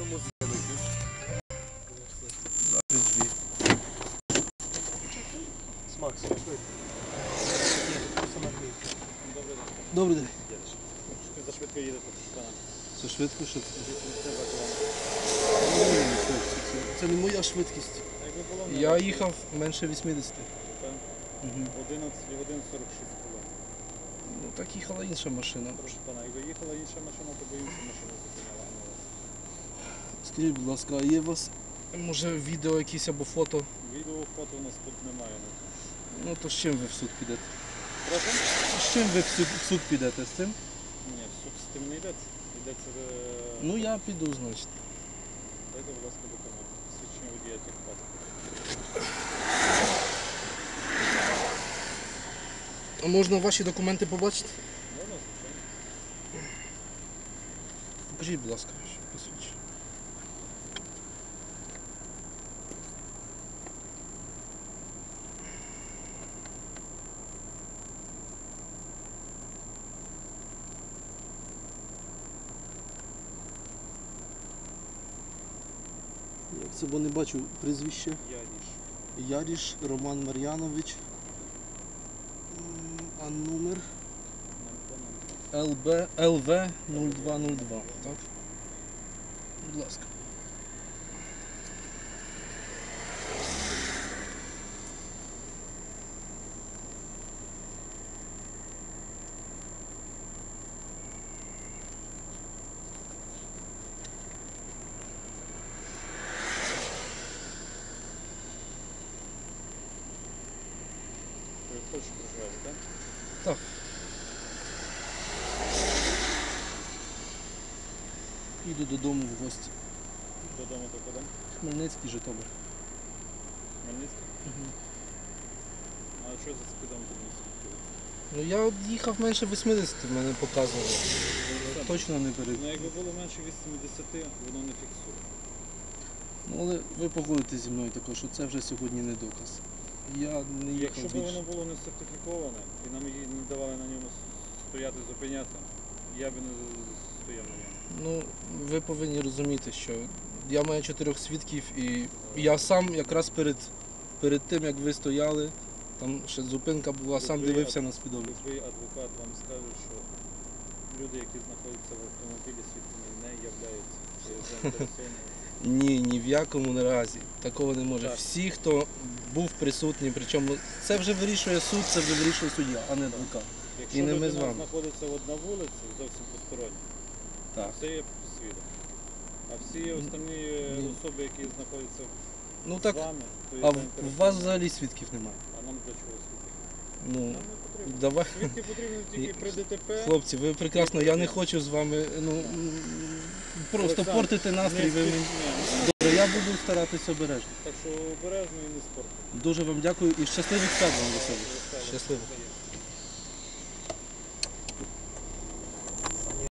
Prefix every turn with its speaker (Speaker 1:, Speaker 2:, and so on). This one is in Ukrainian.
Speaker 1: одному з'явитись.
Speaker 2: Зараз дві.
Speaker 1: Смак, швидко.
Speaker 2: Добрий день.
Speaker 3: За швидко їдете, пане.
Speaker 2: Це швидко, що це?
Speaker 3: Це
Speaker 2: не моя швидкість.
Speaker 3: Було
Speaker 2: Я їхав менше 80.
Speaker 3: так,
Speaker 2: Угу.
Speaker 3: 11 годин 46 хвилин.
Speaker 2: Ну так їхала інша машина.
Speaker 3: Прошу пана, якби їхала інша машина, то би інша машина зупиняла.
Speaker 2: Скажіть, будь ласка, є у вас може відео якісь або фото?
Speaker 3: Відео, фото у нас тут немає. ну.
Speaker 2: Ну то з чим ви в суд підете?
Speaker 3: Прошу?
Speaker 2: З чим ви в суд, в суд підете з цим?
Speaker 3: Ні, в суд з тим не йдеться. Йдеться, е,
Speaker 2: Ну я піду, значить.
Speaker 3: дайте, будь ласка, документ. Свідчення водія техпаспорт.
Speaker 2: А можна ваші документи побачити?
Speaker 3: Можна, звичайно.
Speaker 2: Покажіть, будь ласка, Як це бо не бачу прізвище?
Speaker 3: Яріш.
Speaker 2: Яріш Роман Мар'янович. А номер. ЛБ ЛВ 0202, так? Будь ласка.
Speaker 3: Ви в Польщі проживаєте, так?
Speaker 2: Так. Їду додому в гості.
Speaker 3: Додому до куди?
Speaker 2: Хмельницький, Житомир.
Speaker 3: Хмельницький? А що за спідом тут не свідчили?
Speaker 2: Ну я от їхав менше 80, мене показувало. Я Точно не перед.
Speaker 3: Ну, якби було менше 80, воно не фіксує.
Speaker 2: Ну, але ви погодитесь зі мною також, що це вже сьогодні не доказ. Я не їхав
Speaker 3: Якщо б
Speaker 2: більше.
Speaker 3: воно було не сертифіковане і нам її не давали на ньому стояти, зупиняти, я б не стояв на ньому.
Speaker 2: Ну, ви повинні розуміти, що я маю чотирьох свідків і я сам якраз перед, перед тим, як ви стояли, там ще зупинка була, сам
Speaker 3: Ви-
Speaker 2: дивився на спідометр.
Speaker 3: Любий адвокат вам скаже, що люди, які знаходяться в автомобілі, свідками не являються.
Speaker 2: Ні, ні в якому разі. Такого не може.
Speaker 3: Так.
Speaker 2: Всі, хто був присутній, причому це вже вирішує суд, це вже вирішує суддя, а не адвокат.
Speaker 3: Якщо
Speaker 2: І не ми
Speaker 3: людина
Speaker 2: з вами.
Speaker 3: знаходиться от на вулиці, зовсім постороння,
Speaker 2: Так.
Speaker 3: це є свідок. А всі останні
Speaker 2: Ні.
Speaker 3: особи, які знаходяться
Speaker 2: Ну
Speaker 3: з
Speaker 2: так,
Speaker 3: вами, то є
Speaker 2: а в, в вас взагалі свідків немає.
Speaker 3: А нам для чого свідки?
Speaker 2: Ну,
Speaker 3: потрібно.
Speaker 2: давай.
Speaker 3: Тільки при ДТП.
Speaker 2: Хлопці, ви прекрасно, я не хочу з вами ну, просто
Speaker 3: Олександр,
Speaker 2: портити настрій. Ви мені... Добре, я буду старатися обережно.
Speaker 3: Так що обережно і не спорт.
Speaker 2: Дуже вам дякую і щасливих свят вам до себе. Щасливо.
Speaker 3: Щасливо.